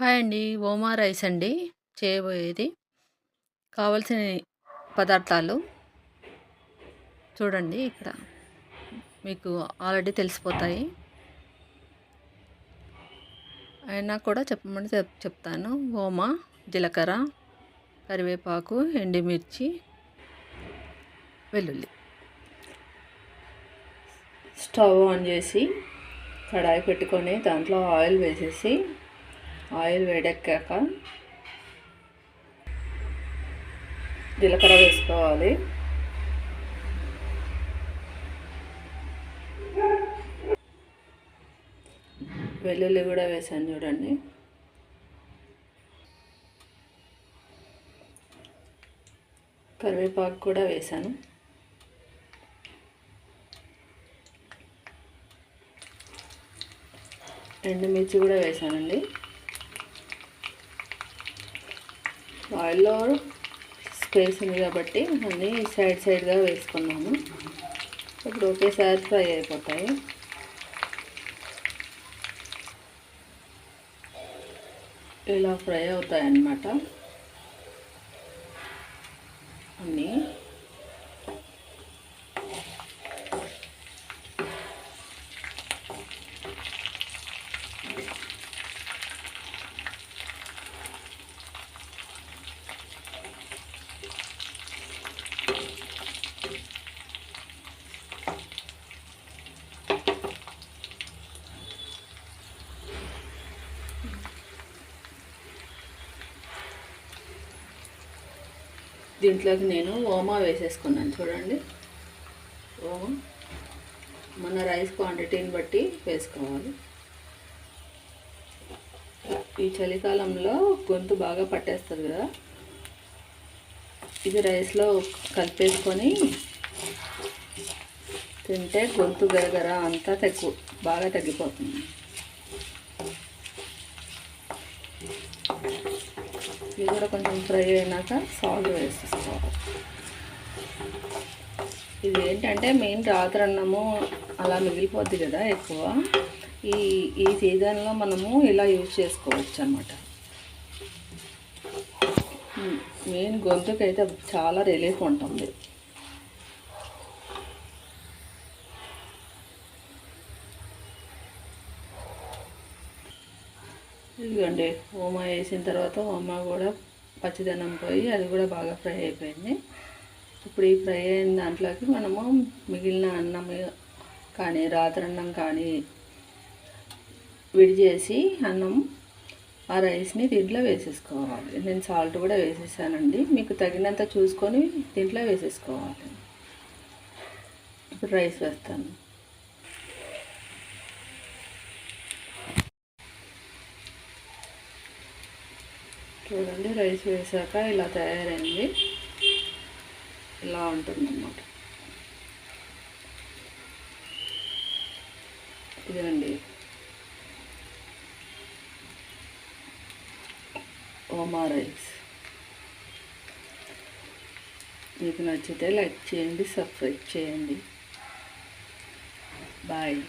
Hi అండి. ఓమా rice అండి. చేయబోయేది. కావలసిన పదార్థాలు చూడండి ఇక్కడ. మీకు ఆల్రెడీ తెలిసిపోతాయి. అయినా కూడా చెప్పమని చెప్ చెప్తాను. ఓమా జీలకర్ర కరివేపాకు ఎండుమిర్చి వెల్లుల్లి. స్టవ్ ఆన్ చేసి కడాయి పెట్టుకొని దాంట్లో ఆయిల్ వేసేసి ఆయిల్ వేడెక్కాక జీలకర్ర వేసుకోవాలి. వెల్లుల్లి కూడా వేసాను చూడండి. కరివేపాకు కూడా వేసాను. ఎండుమిర్చి కూడా వేసానండి. ఆయిల్లో స్పేస్ ఉంది కాబట్టి అన్నీ సైడ్ సైడ్గా వేసుకున్నాము. ఇప్పుడు ఒకేసారి ఫ్రై అయిపోతాయి. ఇలా ఫ్రై అవుతాయి అన్నమాట అన్నీ దీంట్లోకి నేను ఓమా వేసేసుకున్నాను చూడండి. ఓమా. మన రైస్ క్వాంటిటీని బట్టి వేసుకోవాలి. ఈ చలికాలంలో గొంతు బాగా పట్టేస్తుంది కదా. ఇది రైస్లో కలిపేసుకొని తింటే గొంతు గరగర అంతా తగ్గు బాగా తగ్గిపోతుంది. ఇది కూడా కొంచెం ఫ్రై అయినాక సాల్ట్ వేసేసుకోవాలి. ఇది ఏంటంటే మెయిన్ రాత్రి అన్నము అలా మిగిలిపోద్ది కదా ఎక్కువ. ఈ ఈ సీజన్లో మనము ఇలా యూజ్ చేసుకోవచ్చు అనమాట మెయిన్ గొంతుకైతే చాలా రిలీఫ్ ఉంటుంది. ఇదిగోండి ఓమా వేసిన తర్వాత ఓమా కూడా పచ్చిదనం పోయి అది కూడా బాగా ఫ్రై అయిపోయింది. ఇప్పుడు ఈ ఫ్రై అయిన దాంట్లోకి మనము మిగిలిన అన్నం కానీ రాత్రి అన్నం కానీ విడిచేసి అన్నం ఆ రైస్ని దీంట్లో వేసేసుకోవాలి. నేను సాల్ట్ కూడా వేసేసానండి. మీకు తగినంత చూసుకొని దీంట్లో వేసేసుకోవాలి. ఇప్పుడు రైస్ వేస్తాను. చూడండి రైస్ వేసాక ఇలా తయారైంది. ఇలా ఉంటుందన్నమాట. ఇదండి ఓమా రైస్. మీకు నచ్చితే లైక్ చేయండి సబ్స్క్రైబ్ చేయండి. బాయ్.